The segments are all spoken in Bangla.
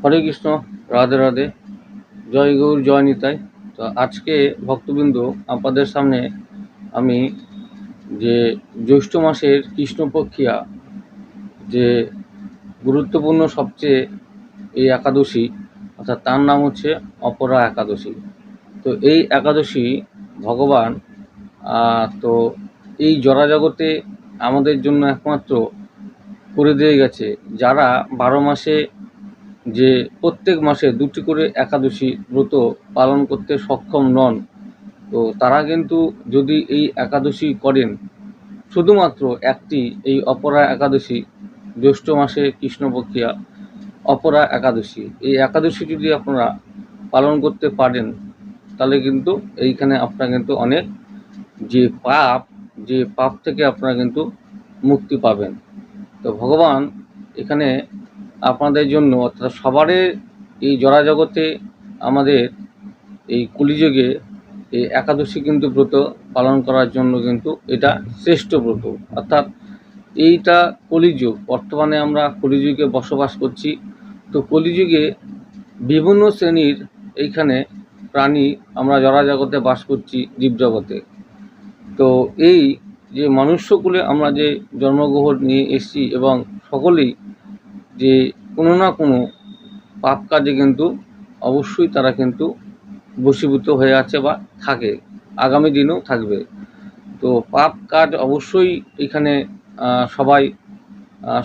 হরে কৃষ্ণ, রাধে রাধে। জয় গৌর, জয় নিতাই। তো আজকে ভক্তবৃন্দ আপনাদের সামনে আমি যে জ্যৈষ্ঠ মাসের কৃষ্ণপক্ষিয়া যে গুরুত্বপূর্ণ সবচেয়ে এই একাদশী, অর্থাৎ তার নাম হচ্ছে অপরা একাদশী। তো এই একাদশী ভগবান তো এই জড়াজগতে আমাদের জন্য একমাত্র করে দিয়ে গেছে। যারা বারো মাসে যে প্রত্যেক মাসে দুটি করে একাদশী ব্রত পালন করতে সক্ষম নন, তো তারা কিন্তু যদি এই একাদশী করেন, শুধুমাত্র একটি এই অপরা একাদশী, জ্যৈষ্ঠ মাসে কৃষ্ণপক্ষিয়া অপরা একাদশী, এই একাদশী যদি আপনারা পালন করতে পারেন, তাহলে কিন্তু এইখানে আপনারা কিন্তু অনেক যে পাপ যে পাপ থেকে আপনারা কিন্তু মুক্তি পাবেন। তো ভগবান এখানে আপনাদের জন্য, অর্থাৎ সবারই এই জড়াজগতে আমাদের এই কলিযুগে এই একাদশী কিন্তু ব্রত পালন করার জন্য কিন্তু এটা শ্রেষ্ঠ ব্রত। অর্থাৎ এইটা কলিযুগ, বর্তমানে আমরা কলিযুগে বসবাস করছি। তো কলিযুগে বিভিন্ন শ্রেণির এইখানে প্রাণী আমরা জড়াজগতে বাস করছি জীবজগতে। তো এই যে মনুষ্যকুলে আমরা যে জন্মগ্রহণ নিয়ে এসেছি এবং সকলেই যে কোনো না কোনো পাপ কাজে কিন্তু অবশ্যই তারা কিন্তু বশীভূত হয়ে আছে বা থাকে। আগামী দিনেও থাকবে। তো পাপ কাজ অবশ্যই এখানে সবাই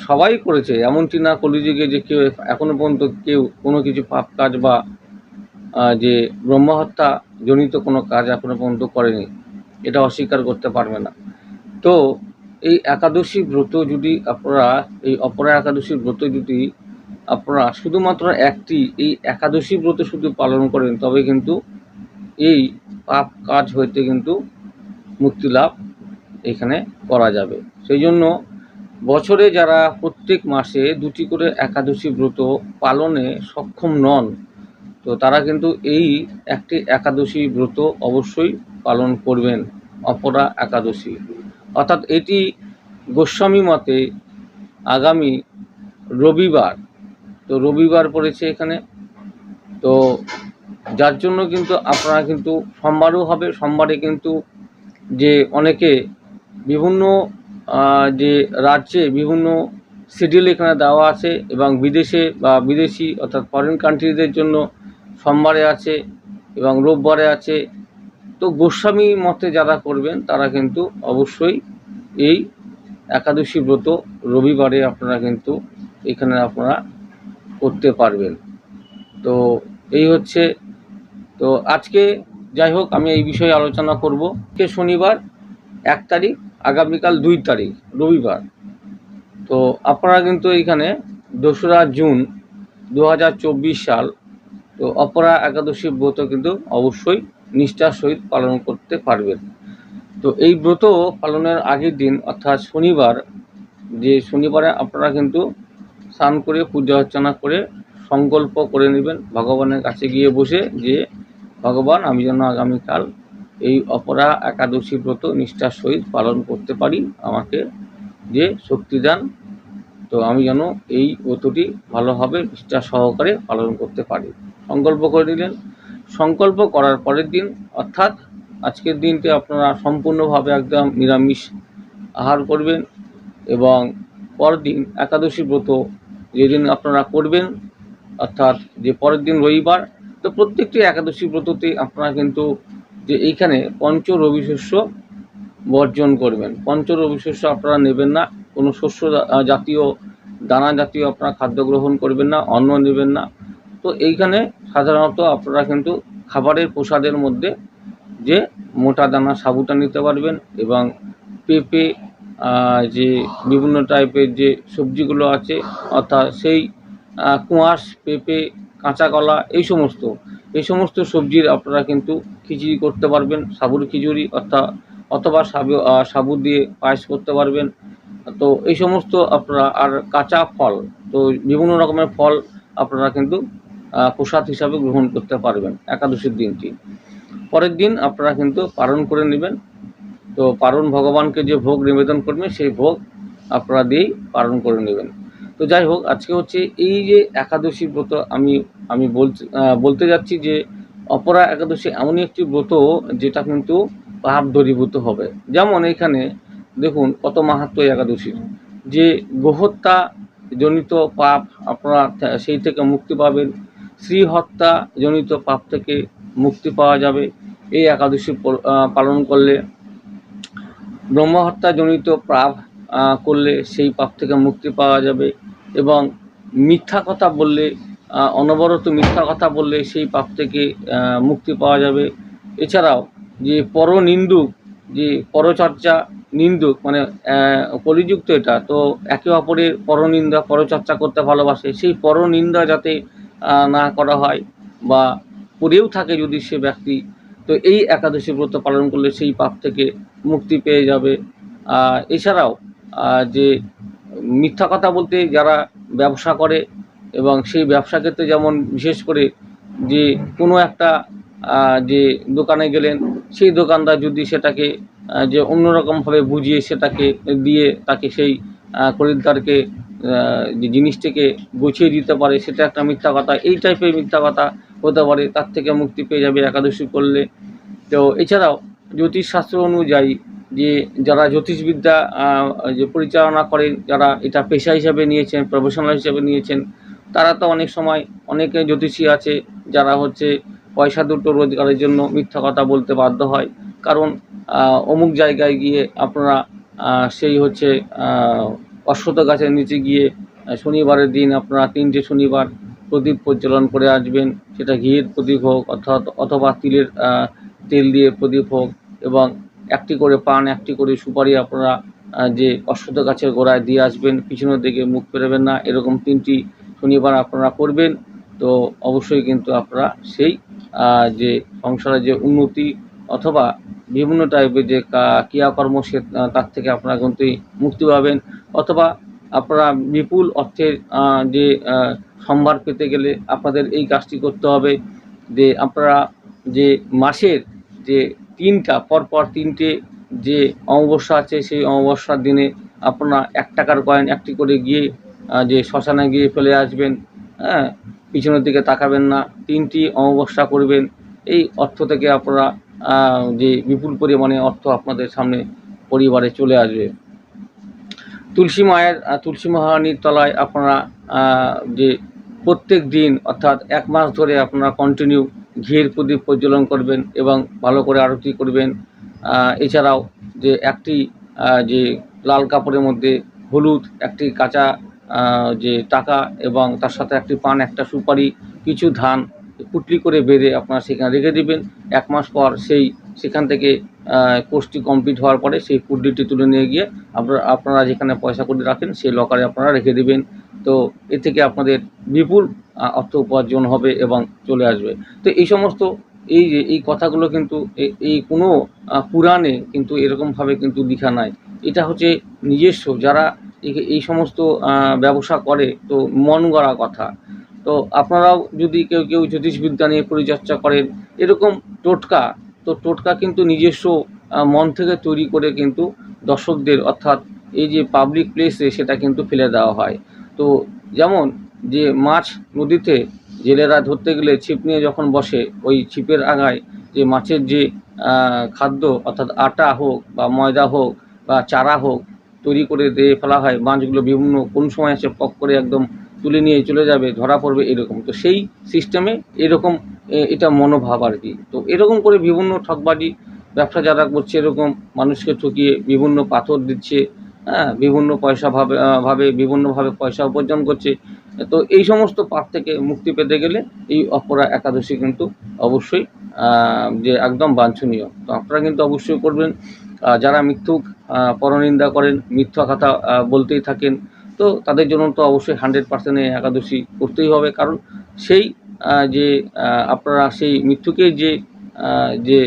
সবাই করেছে। এমনটি না কলিযুগে যে কেউ এখনও পর্যন্ত কেউ কোনো কিছু পাপ কাজ বা যে ব্রহ্মহত্যা জনিত কোনো কাজ এখনও পর্যন্ত করেনি। এটা অস্বীকার করতে পারবে না। তো এই একাদশী ব্রত যদি আপনারা, এই অপরা একাদশী ব্রত যদি আপনারা শুধুমাত্র একটি এই একাদশী ব্রত শুধু পালন করেন, তবে কিন্তু এই পাপ কাজ হইতে কিন্তু মুক্তি লাভ এখানে করা যাবে। সেই জন্য বছরে যারা প্রত্যেক মাসে দুটি করে একাদশী ব্রত পালনে সক্ষম নন, তো তারা কিন্তু এই একটি একাদশী ব্রত অবশ্যই পালন করবেন, অপরা একাদশী। অর্থাৎ এটি গোস্বামী মতে আগামী রবিবার, তো রবিবার পড়েছে এখানে। তো যার জন্য কিন্তু আপনারা কিন্তু সোমবারও হবে, সোমবারে কিন্তু যে অনেকে বিভিন্ন যে রাজ্যে বিভিন্ন শিডিউল এখানে দেওয়া আছে এবং বিদেশে বা বিদেশি অর্থাৎ ফরেন কান্ট্রিদের জন্য সোমবারে আছে এবং রোববারে আছে। তো গোস্বামী মতে যারা করবেন, তারা কিন্তু অবশ্যই এই একাদশী ব্রত রবিবারে আপনারা কিন্তু এখানে আপনারা করতে পারবেন। তো এই হচ্ছে, তো আজকে যাই হোক, আমি এই বিষয়ে আলোচনা করব। কে শনিবার, এক তারিখ, আগামীকাল দুই তারিখ, রবিবার। তো আপনারা কিন্তু এইখানে দোসরা জুন দু হাজার চব্বিশ সাল, তো অপরা একাদশী ব্রত কিন্তু অবশ্যই নিষ্ঠার সহিত পালন করতে পারবেন। তো এই ব্রত পালনের আগের দিন, অর্থাৎ শনিবার, যে শনিবারে আপনারা কিন্তু স্নান করে পূজা অর্চনা করে সংকল্প করে নেবেন ভগবানের কাছে গিয়ে বসে যে, ভগবান, আমি যেন আগামীকাল এই অপরা একাদশী ব্রত নিষ্ঠার সহিত পালন করতে পারি। আমাকে যে শক্তি দান, তো আমি যেন এই ব্রতটি ভালোভাবে নিষ্ঠা সহকারে পালন করতে পারি। সংকল্প করে নিলেন। সংকল্প করার পরের দিন, অর্থাৎ আজকের দিনটি আপনারা সম্পূর্ণভাবে একদম নিরামিষ আহার করবেন এবং পরদিন একাদশী ব্রত যেদিন আপনারা করবেন, অর্থাৎ যে পরের দিন রবিবার, তো প্রত্যেকটি একাদশী ব্রততে আপনারা কিন্তু যে এইখানে পঞ্চ রবি শস্য বর্জন করবেন। পঞ্চ রবি শস্য আপনারা নেবেন না, কোনো শস্য জাতীয়, দানা জাতীয় আপনারা খাদ্য গ্রহণ করবেন না, অন্ন নেবেন না। তো এইখানে সাধারণত আপনারা কিন্তু খাবারের প্রসাদের মধ্যে যে মোটা দানা সাবুটা নিতে পারবেন এবং পেঁপে যে বিভিন্ন টাইপের যে সবজিগুলো আছে, অর্থাৎ সেই কুয়াশ, পেঁপে, কাঁচা কলা, এই সমস্ত এই সমস্ত সবজির আপনারা কিন্তু খিচুড়ি করতে পারবেন, সাবুর খিচুড়ি, অর্থাৎ অথবা সাবু সাবু দিয়ে পায়েস করতে পারবেন। তো এই সমস্ত আপনারা, আর কাঁচা ফল, তো বিভিন্ন রকমের ফল আপনারা কিন্তু প্রসাদ হিসাবে গ্রহণ করতে পারবেন একাদশীর দিনটি। পরের দিন আপনারা কিন্তু পালন করে নেবেন। তো পালন ভগবানকে যে ভোগ নিবেদন করবেন, সেই ভোগ আপনারা দিয়েই পালন করে নেবেন। তো যাই হোক, আজকে হচ্ছে এই যে একাদশী ব্রত আমি আমি বলতে যাচ্ছি যে অপরা একাদশী এমনই একটি ব্রত যেটা কিন্তু পাপ দূরীভূত হবে। যেমন এখানে দেখুন কত মাহাত্ম একাদশীর। যে গোহত্যা জনিত পাপ আপনারা সেই থেকে মুক্তি পাবেন। স্ত্রী হত্যা জনিত পাপ থেকে মুক্তি পাওয়া যাবে। এই একাদশী পালন করলে ব্রহ্মহত্যা জনিত পাপ করলে সেই পাপ থেকে মুক্তি পাওয়া যাবে এবং মিথ্যা কথা বললে অনবরত মিথ্যা কথা বললে সেই পাপ থেকে মুক্তি পাওয়া যাবে। এছাড়াও যে পরনিন্দুক, যে পরচর্চা নিন্দুক মানে কলিযুক্ত এটা, তো একে অপরের পরনিন্দা, পরচর্চা করতে ভালোবাসে। সেই পরনিন্দা যাতে না করা হয় বা করেও থাকে যদি সে ব্যক্তি, তো এই একাদশী ব্রত পালন করলে সেই পাপ থেকে মুক্তি পেয়ে যাবে। এছাড়াও যে মিথ্যা কথা বলতে যারা ব্যবসা করে এবং সেই ব্যবসা ক্ষেত্রে যেমন বিশেষ করে যে কোনো একটা যে দোকানে গেলেন, সেই দোকানদার যদি সেটাকে যে অন্যরকমভাবে বুঝিয়ে সেটাকে দিয়ে তাকে সেই খরিদ্দারকে যে জিনিসটিকে গুছিয়ে দিতে পারে, সেটা একটা মিথ্যা কথা। এই টাইপের মিথ্যা কথা হতে পারে, তার থেকে মুক্তি পেয়ে যাবে একাদশী করলে। তো এছাড়াও জ্যোতিষশাস্ত্র অনুযায়ী যে যারা জ্যোতিষবিদ্যা যে পরিচালনা করেন, যারা এটা পেশা হিসাবে নিয়েছেন প্রফেশনাল হিসাবে নিয়েছেন, তারা তো অনেক সময় অনেকে জ্যোতিষী আছে, যারা হচ্ছে পয়সা দুটো রোজগারের জন্য মিথ্যা কথা বলতে বাধ্য হয়। কারণ অমুক জায়গায় গিয়ে আপনারা সেই হচ্ছে আহ, অশ্বত্থ গাছের নিচে গিয়ে শনিবারের দিন আপনারা তিনটে শনিবার প্রদীপ প্রজ্বলন করে আসবেন। সেটা ঘিয়ের প্রদীপ হোক অর্থাৎ অথবা তিলের তেল দিয়ে প্রদীপ হোক এবং একটি করে পান একটি করে সুপারি আপনারা যে অশ্বত্থ গাছের গোড়ায় দিয়ে আসবেন পিছনের দিকে মুখ ফেরাবেন না। এরকম তিনটি শনিবার আপনারা করবেন। তো অবশ্যই কিন্তু আপনারা সেই যে সংসারের যে উন্নতি অথবা বিভিন্ন টাইপের যে ক্রিয়াকর্ম সে তার থেকে আপনারা কিন্তু মুক্তি পাবেন। অথবা আপনারা বিপুল অর্থের যে সম্ভার পেতে গেলে আপনাদের এই কাজটি করতে হবে যে আপনারা যে মাসের যে তিনটা, পরপর তিনটে যে অমাবস্যা আছে, সেই অমাবস্যার দিনে আপনারা এক টাকার কয়েন একটি করে গিয়ে যে শ্মশানে গিয়ে ফেলে আসবেন। হ্যাঁ পিছনের দিকে তাকাবেন না। তিনটি অমাবস্যা করবেন। এই অর্থ থেকে আপনারা যে বিপুল পরিমাণে অর্থ আপনাদের সামনে পরিবারে চলে আসবে। তুলসী মায়ের তুলসী মহারানীর তলায় আপনারা যে প্রত্যেক দিন, অর্থাৎ এক মাস ধরে আপনারা কন্টিনিউ ঘিয়ের প্রদীপ প্রজ্বলন করবেন এবং ভালো করে আরতি করবেন। এছাড়াও যে একটি যে লাল কাপড়ের মধ্যে হলুদ, একটি কাঁচা যে টাকা এবং তার সাথে একটি পান, একটা সুপারি, কিছু ধান পুটলি করে বেঁধে আপনারা সেখানে রেখে দেবেন। এক মাস পর সেই সেখান থেকে কোর্সটি কমপ্লিট হওয়ার পরে সেই পুটলিটি তুলে নিয়ে গিয়ে আপনারা আপনারা যেখানে পয়সা করে রাখেন সেই লকারে আপনারা রেখে দেবেন। তো এ থেকে আপনাদের বিপুল অর্থ উপার্জন হবে এবং চলে আসবে। তো এই সমস্ত, এই যে, এই কথাগুলো কিন্তু এই কোনো পুরাণে কিন্তু এরকমভাবে কিন্তু লিখা নাই। এটা হচ্ছে নিজস্ব, যারা এই সমস্ত ব্যবসা করে, তো মন গড়া কথা। তো আপনারাও যদি কেউ কেউ জ্যোতিষবিদ্যা নিয়ে পরিচর্যা করেন, এরকম টোটকা, তো টোটকা কিন্তু নিজস্ব মন থেকে তৈরি করে কিন্তু দর্শকদের, অর্থাৎ এই যে পাবলিক প্লেসে সেটা কিন্তু ফেলে দেওয়া হয়। তো যেমন যে মাছ নদীতে জেলেরা ধরতে গেলে ছিপ নিয়ে যখন বসে, ওই ছিপের আগায় যে মাছের যে খাদ্য, অর্থাৎ আটা হোক বা ময়দা হোক বা চারা হোক তৈরি করে দিয়ে ফেলা হয়, মাছগুলো বিভিন্ন কোন সময় এসে পক করে একদম তুলে নিয়ে চলে যাবে, ধরা পড়বে এরকম। তো সেই সিস্টেমে এরকম এটা মনোভাব আর কি। তো এরকম করে বিভিন্ন ঠকবাজি, ব্যবসা যারা করছে এরকম, মানুষকে ঠকিয়ে বিভিন্ন পাথর দিচ্ছে হ্যাঁ বিভিন্ন পয়সা ভাবে ভাবে, বিভিন্নভাবে পয়সা উপার্জন করছে। তো এই সমস্ত পাপ থেকে মুক্তি পেতে গেলে এই অপরা একাদশী কিন্তু অবশ্যই যে একদম বাঞ্ছনীয়। তো আপনারা কিন্তু অবশ্যই করবেন। যারা মিথ্যুক পরনিন্দা করেন, মিথ্যা কথা বলতেই থাকেন তো তাদের জন্য তো অবশ্যই হান্ড্রেড পার্সেন্ট একাদশী করতেই হবে। কারণ সেই যে আপনারা সেই মৃত্যুকে যে যে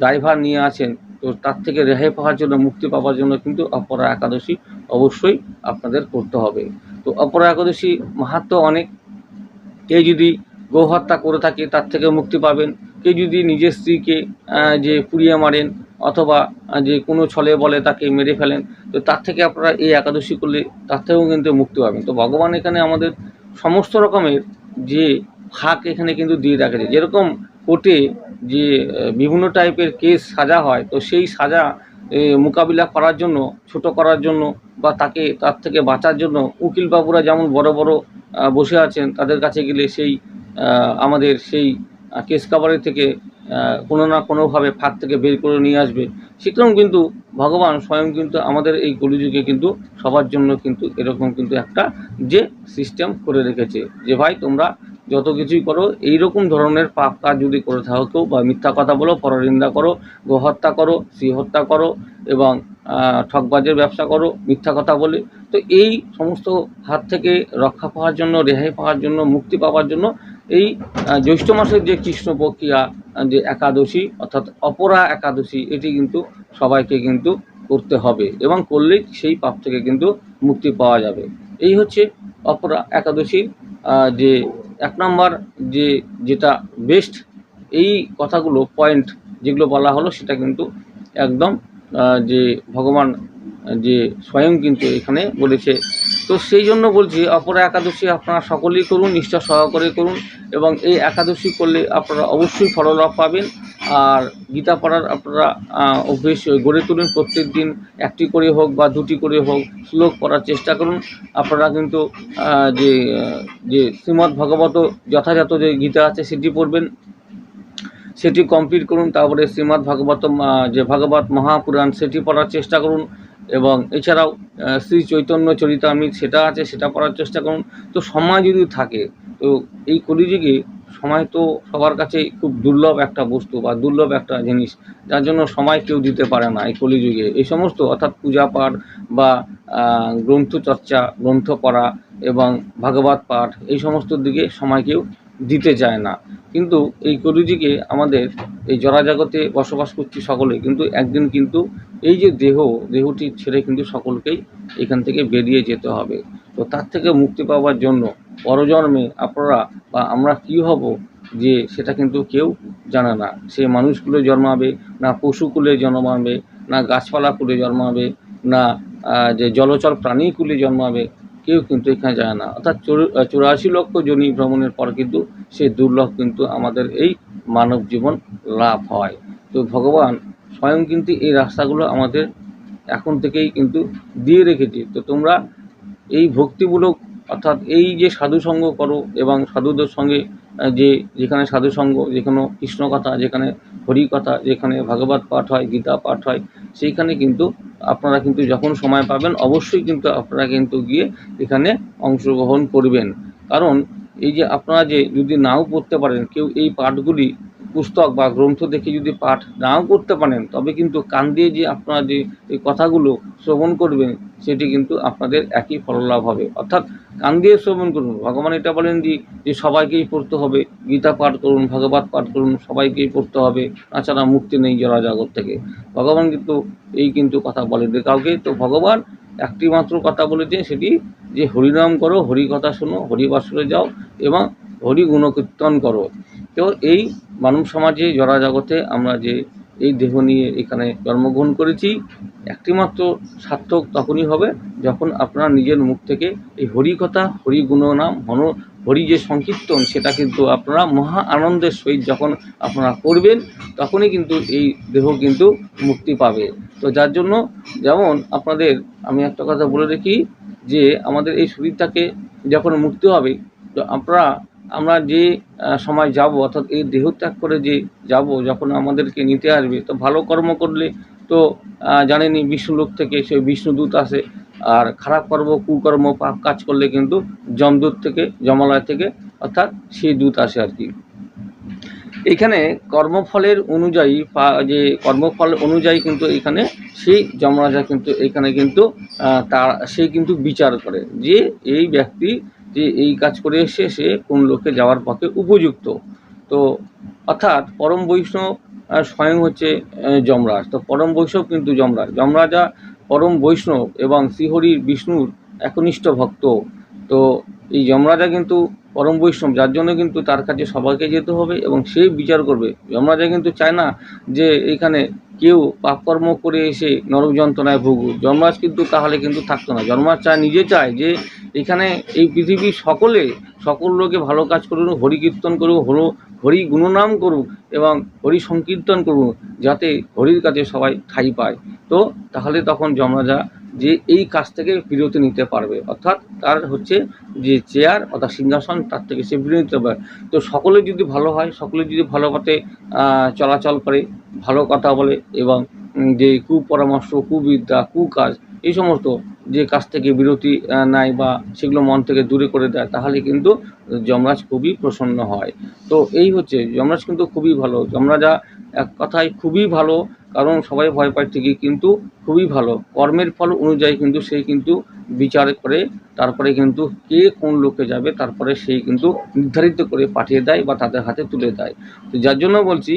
ড্রাইভার নিয়ে আছেন, তো তার থেকে রেহাই পাওয়ার জন্য, মুক্তি পাওয়ার জন্য কিন্তু অপরা একাদশী অবশ্যই আপনাদের করতে হবে। তো অপরা একাদশী মাহাত্ম অনেক। কেউ যদি গোহত্যা করে থাকে, তার থেকে মুক্তি পাবেন। কেউ যদি নিজের স্ত্রীকে যে পুড়িয়ে মারেন অথবা যে কোনো ছলে বলে তাকে মেরে ফেলেন, তো তার থেকে আপনারা এই একাদশী করলে তার থেকেও কিন্তু মুক্তি পাবেন। তো ভগবান এখানে আমাদের সমস্ত রকমের যে ফাঁক এখানে কিন্তু দিয়ে রাখেছে। যেরকম কোর্টে যে বিভিন্ন টাইপের কেস সাজা হয়, তো সেই সাজা মোকাবিলা করার জন্য, ছোট করার জন্য বা তাকে, তার থেকে বাঁচার জন্য উকিল বাবুরা যেমন বড় বড় বসে আছেন, তাদের কাছে গেলে সেই আমাদের সেই কেস কাভারের থেকে কোনো না কোনোভাবে ফাঁক থেকে বের করে নিয়ে আসবে সেরকম কিন্তু ভগবান স্বয়ং কিন্তু আমাদের এই কলিযুগে কিন্তু সবার জন্য কিন্তু এরকম কিন্তু একটা যে সিস্টেম করে রেখেছে যে ভাই তোমরা যত কিছুই করো, এইরকম ধরনের পাপ কাজ যদি করে থাকো কেউ, বা মিথ্যা কথা বলো, পরনিন্দা করো, গোহত্যা করো, শ্রীহত্যা করো, এবং ঠকবাজের ব্যবসা করো, মিথ্যা কথা বলে, তো এই সমস্ত হাত থেকে রক্ষা পাওয়ার জন্য, রেহাই পাওয়ার জন্য, মুক্তি পাওয়ার জন্য এই জ্যৈষ্ঠ মাসের যে কৃষ্ণপক্ষিয়া প্রক্রিয়া যে একাদশী, অর্থাৎ অপরা একাদশী, এটি কিন্তু সবাইকে কিন্তু করতে হবে এবং করলেই সেই পাপ থেকে কিন্তু মুক্তি পাওয়া যাবে। এই হচ্ছে অপরা একাদশীর যে এক নম্বর যে যেটা বেস্ট এই কথাগুলো পয়েন্ট যেগুলো বলা হলো সেটা কিন্তু একদম যে ভগবান যে স্বয়ং কিন্তু এখানে বলেছে। তো সেই জন্য বলছি, অপরা একাদশী আপনারা সকলেই করুন, নিষ্ঠা সহকারে করুন এবং এই একাদশী করলে আপনারা অবশ্যই ফললাভ পাবেন। আর গীতা পড়ার আপনারা অভ্যেস গড়ে তুলুন। প্রত্যেক দিন একটি করে হোক বা দুটি করে হোক শ্লোক পড়ার চেষ্টা করুন। আপনারা কিন্তু যে যে শ্রীমদ্ ভগবত যথাযথ যে গীতা আছে সেটি পড়বেন। সেটি কমপ্লিট করুন। তারপরে শ্রীমদ্ ভাগবত যে ভাগবত মহাপুরাণ সেটি পড়ার চেষ্টা করুন। এবং এছাড়াও শ্রী চৈতন্য চরিতামৃত সেটা আছে, সেটা পড়ার চেষ্টা করুন। তো সময় যদি থাকে, তো এই কলিযুগে সময় তো সবার কাছেই খুব দুর্লভ একটা বস্তু বা দুর্লভ একটা জিনিস, যার জন্য সময় কেউ দিতে পারে না এই কলিযুগে। এই সমস্ত অর্থাৎ পূজা পাঠ বা গ্রন্থ চর্চা গ্রন্থ পড়া এবং ভাগবত পাঠ, এই সমস্ত দিকে সময় কেউ দিতে চায় না। কিন্তু এই কলিযুগে আমাদের এই জরাজগতে বসবাস করছি সকলে, কিন্তু একদিন কিন্তু এই যে দেহ, দেহটি ছেড়ে কিন্তু সকলকেই এখান থেকে বেরিয়ে যেতে হবে। তো তার থেকে মুক্তি পাওয়ার জন্য পরজন্মে আপনারা বা আমরা কি হব যে সেটা কিন্তু কেউ জানে না। সে মানুষকুলে জন্মাবে, না পশুকুলে জন্মাবে, না গাছপালা কুলে জন্মাবে, না যে জলচর প্রাণী কুলে জন্মাবে কেউ কিন্তু এখানে যায় না। অর্থাৎ চুরাশি লক্ষ জনী ভ্রমণের পর কিন্তু সেই দুর্লভ কিন্তু আমাদের এই মানব জীবন লাভ হয়। তো ভগবান স্বয়ং কিন্তু এই রাস্তাগুলো আমাদের এখন থেকেই কিন্তু দিয়ে রেখেছে। তো তোমরা এই ভক্তিমূলক অর্থাৎ এই যে সাধুসঙ্গ করো এবং সাধুদের সঙ্গে যে যেখানে সাধুসঙ্গ যেখানে কৃষ্ণ কথা, যেখানে হরি কথা, যেখানে ভাগবত পাঠ হয়, গীতা পাঠ হয়, সেইখানে কিন্তু আপনারা কিন্তু যখন সময় পাবেন, অবশ্যই কিন্তু আপনারা কিন্তু গিয়ে এখানে অংশগ্রহণ করবেন। কারণ এই যে আপনারা যে যদি নাও পড়তে পারেন, কেউ এই পাঠগুলি পুস্তক বা গ্রন্থ দেখে যদি পাঠ নাও করতে পারেন, তবে কিন্তু কান দিয়ে যে আপনারা যে এই কথাগুলো শ্রবণ করবেন, সেটি কিন্তু আপনাদের একই ফললাভ হবে। অর্থাৎ কান দিয়ে শ্রবণ করুন, ভগবান এটা বলেন যে সবাইকেই পড়তে হবে, গীতা পাঠ করুন, ভাগবত পাঠ করুন, সবাইকেই পড়তে হবে তাছাড়া মুক্তি নেই জরা জগৎ থেকে। ভগবান কিন্তু এই কিন্তু কথা বলেন কাউকে তো ভগবান একটি মাত্র কথা বলেছে, সেটি যে হরিনাম করো, হরি কথা শোনো হরিবাসরে যাও এবং হরি গুণকীর্তন করো। তো এই মানব সমাজে জরা জগতে আমরা যে এই দেহ নিয়ে এখানে জন্মগ্রহণ করেছি। একটিমাত্র সার্থক তখনই হবে যখন আপনার নিজের মুখ থেকে এই হরি কথা হরি গুণনাম হন হরি যে সংকীর্তন, সেটা কিন্তু আপনারা মহা আনন্দের সহিত যখন আপনারা করবেন, তখনই কিন্তু এই দেহ কিন্তু মুক্তি পাবে। তো যার জন্য যেমন আপনাদের আমি একটা কথা বলে রাখি যে আমাদের এই শরীরটাকে যখন মুক্তি হবে, তো আপনারা আমরা যে সময় যাব অর্থাৎ এই দেহ ত্যাগ করে যে যাব যখন আমাদেরকে নিতে আসবে তো ভালো কর্ম করলে তো আহ, জানেনই বিষ্ণুলোক থেকে সেই বিষ্ণুদূত আসে আর খারাপ কর্ম কুকর্ম পাপ কাজ করলে কিন্তু যমদূত থেকে যমালয় থেকে অর্থাৎ সেই দূত আসে আর কি। এখানে কর্মফলের অনুযায়ী যে কর্মফল অনুযায়ী কিন্তু এখানে সেই যমরাজা কিন্তু এখানে কিন্তু তার সে কিন্তু বিচার করে যে এই ব্যক্তি যে এই কাজ করে এসে সে কোন লোকে যাওয়ার পথে উপযুক্ত। তো অর্থাৎ পরম বৈষ্ণব স্বয়ং হচ্ছে যমরাজ। তো পরম বৈষ্ণব কিন্তু যমরাজ। যমরাজা পরম বৈষ্ণব এবং শ্রীহরির বিষ্ণুর একনিষ্ঠ ভক্ত। তো এই যমরাজা কিন্তু পরম বৈষ্ণব, যার জন্য কিন্তু তার কাছে সবাইকে যেতে হবে এবং সেই বিচার করবে। যমরাজা কিন্তু চায় না যে এখানে কেউ পাপকর্ম করে এসে নরক যন্ত্রণায় ভুগুক। যমরাজ কিন্তু তাহলে কিন্তু থাকতো না। যমরাজ চায়, নিজে চায় যে এখানে এই পৃথিবীর সকলে, সকল লোকে ভালো কাজ করুন হরি কীর্তন করুক, হর, হরি গুণনাম করুক এবং হরি সংকীর্তন করুন যাতে হরির কাছে সবাই ঠাই পায়। তো তাহলে তখন যমরাজা যে এই কাজ থেকে বিরতি নিতে পারবে। অর্থাৎ তার হচ্ছে যে চেয়ার অর্থাৎ সিংহাসন, তার থেকে সে বিরতি নিতে পারবে। তো সকলে যদি ভালো হয়, সকলে যদি ভালো পথে চলাচল করে, ভালো কথা বলে এবং যে কুপরামর্শ, কুবিদ্যা, কুকাজ এই সমস্ত যে কাজ থেকে বিরতি নেয় বা সেগুলো মন থেকে দূরে করে দেয়, তাহলে কিন্তু যমরাজ খুবই প্রসন্ন হয়। তো এই হচ্ছে, যমরাজ কিন্তু খুবই ভালো। যমরাজা এক কথায় খুবই ভালো, কারণ সবাই ভয় পায় ঠিকই, কিন্তু খুবই ভালো। কর্মের ফল অনুযায়ী কিন্তু সেই কিন্তু বিচার করে, তারপরে কিন্তু কে কোন লোকে যাবে, তারপরে সেই কিন্তু নির্ধারিত করে পাঠিয়ে দেয় বা তাদের হাতে তুলে দেয়। তো যার জন্য বলছি,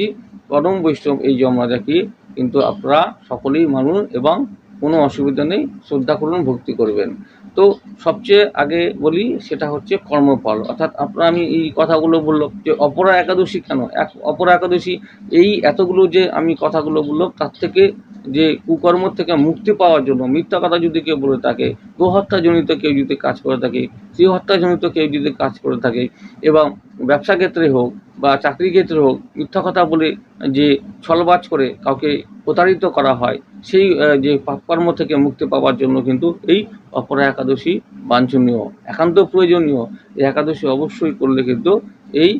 পরম বৈষ্ণব এই যমরাজাকে কিন্তু আপনারা সকলেই মানুষ এবং কোনো অসুবিধা নেই, শ্রদ্ধা করুন, ভক্তি করবেন। তো সবচেয়ে আগে বলি, সেটা হচ্ছে কর্মফল। অর্থাৎ আপনার আমি এই কথাগুলো বললাম যে অপরা একাদশী কেন? এক, অপরা একাদশী, এই এতগুলো যে আমি কথাগুলো বললাম তার থেকে যে কুকর্ম থেকে মুক্তি পাওয়ার জন্য, মিথ্যা কথা যদি কেউ বলে থাকে, গোহত্যাজনিত কেউ যদি কাজ করে থাকে স্ত্রী হত্যাজনিত কেউ যদি কাজ করে থাকে, এবং ব্যবসা ক্ষেত্রে হোক বা চাকরি ক্ষেত্রে হোক, মিথ্যা কথা বলে যে ছলবাজ করে কাউকে প্রতারিত করা হয়, সেই যে পাপকর্ম থেকে মুক্তি পাওয়ার জন্য কিন্তু এই অপরা একাদশী বাঞ্ছনীয়, একান্ত প্রয়োজনীয়। এই একাদশী অবশ্যই করলে কিন্তু এই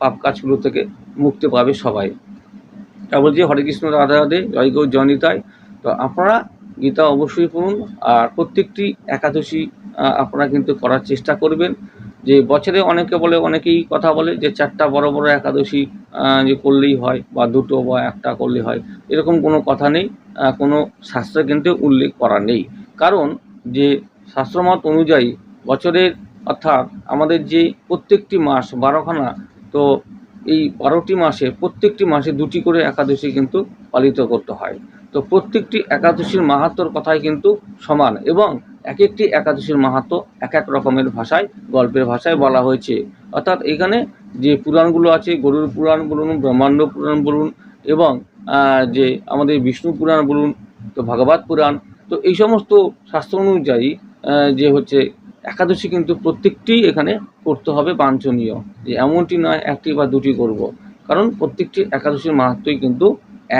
পাপ কাজগুলো থেকে মুক্তি পাবে সবাই। তা বলছি, হরে কৃষ্ণ, রাধা রাধে, জয় গৌ জয়নিতায় তো আপনারা গীতা অবশ্যই পড়ুন, আর প্রত্যেকটি একাদশী আপনারা কিন্তু করার চেষ্টা করবেন। যে বছরে অনেকে বলে, অনেকেই কথা বলে যে চারটা বড় বড় একাদশী যে করলেই হয় বা দুটো বা একটা করলেই হয়, এরকম কোনো কথা নেই কোনো শাস্ত্রে কিন্তু উল্লেখ করা নেই। কারণ যে শাস্ত্রমত অনুযায়ী বছরের অর্থাৎ আমাদের যে প্রত্যেকটি মাস বারোখানা, তো এই বারোটি মাসে প্রত্যেকটি মাসে দুটি করে একাদশী কিন্তু পালিত করতে হয়। তো প্রত্যেকটি একাদশীর মাহাত্মর কথাই কিন্তু সমান এবং এক একটি একাদশীর মাহাত্ম এক এক রকমের ভাষায়, গল্পের ভাষায় বলা হয়েছে। অর্থাৎ এখানে যে পুরাণগুলো আছে, গরুর পুরাণ বলুন, ব্রহ্মাণ্ড পুরাণ বলুন এবং যে আমাদের বিষ্ণু পুরাণ বলুন, তো ভাগবত পুরাণ, তো এই সমস্ত শাস্ত্র অনুযায়ী যে হচ্ছে একাদশী কিন্তু প্রত্যেকটি এখানে করতে হবে বাঞ্ছনীয়। যে এমনটি নয়, একটি বা দুটি করব। কারণ প্রত্যেকটি একাদশীর মাহাত্মই কিন্তু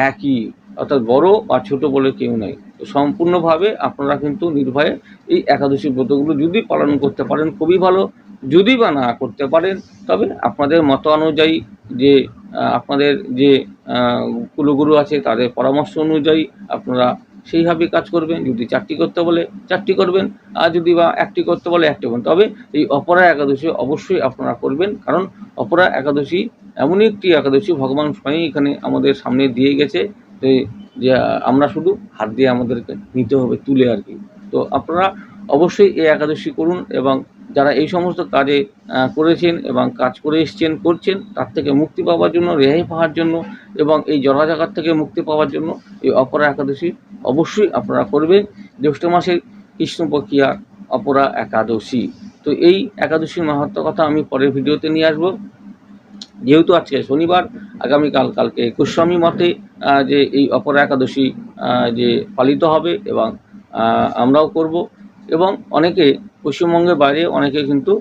একই। অর্থাৎ বড় বা ছোট বলে কেউ নেই। তো সম্পূর্ণভাবে আপনারা কিন্তু নির্ভয়ে এই একাদশী ব্রতগুলো যদি পালন করতে পারেন, খুবই ভালো। যদি বা না করতে পারেন, তবে আপনাদের মত অনুযায়ী যে আপনাদের যে কুলগুরু আছে, তাদের পরামর্শ অনুযায়ী আপনারা সেইভাবে কাজ করবেন। যদি চারটি করতে বলে, চারটি করবেন। আর যদি বা একটি করতে বলে, একটি করবেন। তবে এই অপরা একাদশী অবশ্যই আপনারা করবেন। কারণ অপরা একাদশী এমনই একটি একাদশী ভগবান স্বয়ং এখানে আমাদের সামনে দিয়ে গেছে। যে আমরা শুধু হাত দিয়ে আমাদেরকে নিতে হবে, তুলে আর কি। তো আপনারা অবশ্যই এই একাদশী করুন এবং যারা এই সমস্ত কাজে করেছেন এবং কাজ করে এসছেন, করছেন, তার থেকে মুক্তি পাওয়ার জন্য, রেহাই পাওয়ার জন্য এবং এই জলাজাগার থেকে মুক্তি পাওয়ার জন্য এই অপরা একাদশী অবশ্যই আপনারা করবেন। জ্যৈষ্ঠ মাসের কৃষ্ণপক্ষিয়া অপরা একাদশী। তো এই একাদশীর মাহাত্ম কথা আমি পরের ভিডিওতে নিয়ে আসব। যেহেতু আজকে শনিবার, আগামীকাল কালকে গোস্বামী মতে যে এই অপরা একাদশী যে পালিত হবে এবং আমরাও করব। এবং অনেকে পশ্চিমবঙ্গের বাইরে, অনেকে কিন্তু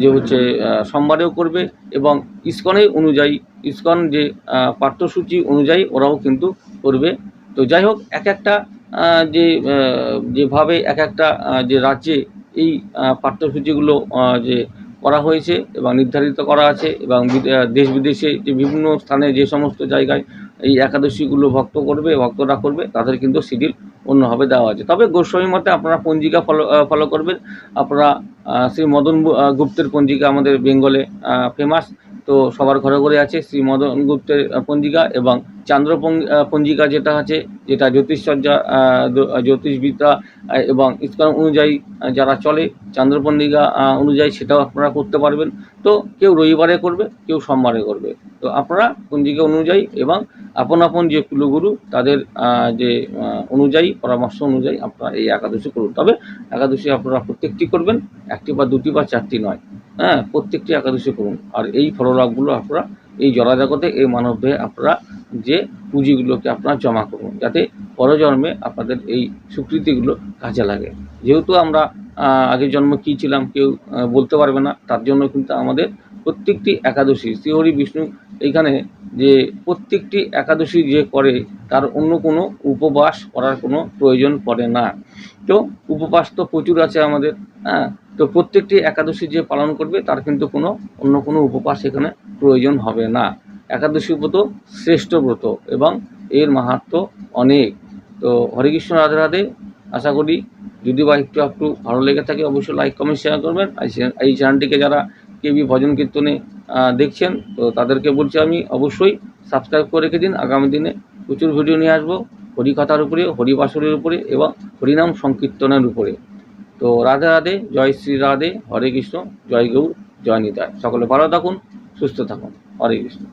যে হচ্ছে সোমবারেও করবে এবং ইস্কনের অনুযায়ী, ইস্কন যে পাঠ্যসূচি অনুযায়ী ওরাও কিন্তু করবে। তো যাই হোক, এক একটা যে যেভাবে এক একটা যে রাজ্যে এই পাঠ্যসূচিগুলো যে করা হয়েছে এবং নির্ধারিত করা আছে এবং দেশ বিদেশে যে বিভিন্ন স্থানে যে সমস্ত জায়গায় এই একাদশীগুলো ভক্ত করবে, ভক্তরা করবে, তাদের কিন্তু শিডিউল অন্যভাবে দেওয়া আছে। তবে গোস্বামী মতে আপনারা পঞ্জিকা ফলো ফলো করবেন। আপনারা শ্রী মদন গুপ্তের পঞ্জিকা আমাদের বেঙ্গলে ফেমাস তো সবার ঘরে ঘরে আছে শ্রী মদন গুপ্তের পঞ্জিকা এবং চান্দ্র পঞ্জিকা যেটা আছে, যেটা জ্যোতিষচর্যা জ্যোতিষবিদ্যা এবং ইস্কন অনুযায়ী যারা চলে চান্দ্রপঞ্জিকা অনুযায়ী সেটাও আপনারা করতে পারবেন। তো কেউ রবিবারে করবে, কেউ সোমবারে করবে। তো আপনারা পঞ্জিকা অনুযায়ী এবং আপন আপন যে কুলগুরু, তাদের যে অনুযায়ী, পরামর্শ অনুযায়ী আপনারা এই একাদশী করুন। তবে একাদশী আপনারা প্রত্যেকটি করবেন, একটি বা দুটি বা চারটি নয়। হ্যাঁ প্রত্যেকটি একাদশী করুন। আর এই ফললাভগুলো আপনারা এই জলাজগতে এই মানবদেহে আপনারা যে পুঁজিগুলোকে আপনারা জমা করুন, যাতে পরজন্মে আপনাদের এই স্বীকৃতিগুলো কাজে লাগে। যেহেতু আমরা আগের জন্ম কী ছিলাম কেউ বলতে পারবে না, তার জন্য কিন্তু আমাদের প্রত্যেকটি একাদশী, শ্রীহরি বিষ্ণু এইখানে যে প্রত্যেকটি একাদশী যে করে, তার অন্য কোনো উপবাস করার কোনো প্রয়োজন পড়ে না। তো উপবাস তো প্রচুর আছে আমাদের হ্যাঁ? তো প্রত্যেকটি একাদশী যে পালন করবে, তার কিন্তু কোনো, অন্য কোনো উপবাস এখানে প্রয়োজন হবে না। একাদশী ব্রত শ্রেষ্ঠ ব্রত এবং এর মাহাত্ম অনেক। তো হরে কৃষ্ণ, রাধে রাধে। আশা করি যদি বা একটু একটু ভালো লেগে থাকে, অবশ্যই লাইক কমেন্ট শেয়ার করবেন। এই চ্যানেলটিকে যারা কেবি ভজন কীর্তনে দেখছেন, তো তাদেরকে বলছি আমি অবশ্যই সাবস্ক্রাইব করে রেখে দিন। আগামী দিনে প্রচুর ভিডিও নিয়ে আসব। হরিকথার উপরে, হরিবাসরের উপরে এবং হরিনাম সংকীর্তনের উপরে। তো রাধে রাধে, জয় শ্রী রাধে, হরে কৃষ্ণ, জয় গৌর, জয় নিতায় সকলে ভালো থাকুন, সুস্থ থাকুন। হরে কৃষ্ণ।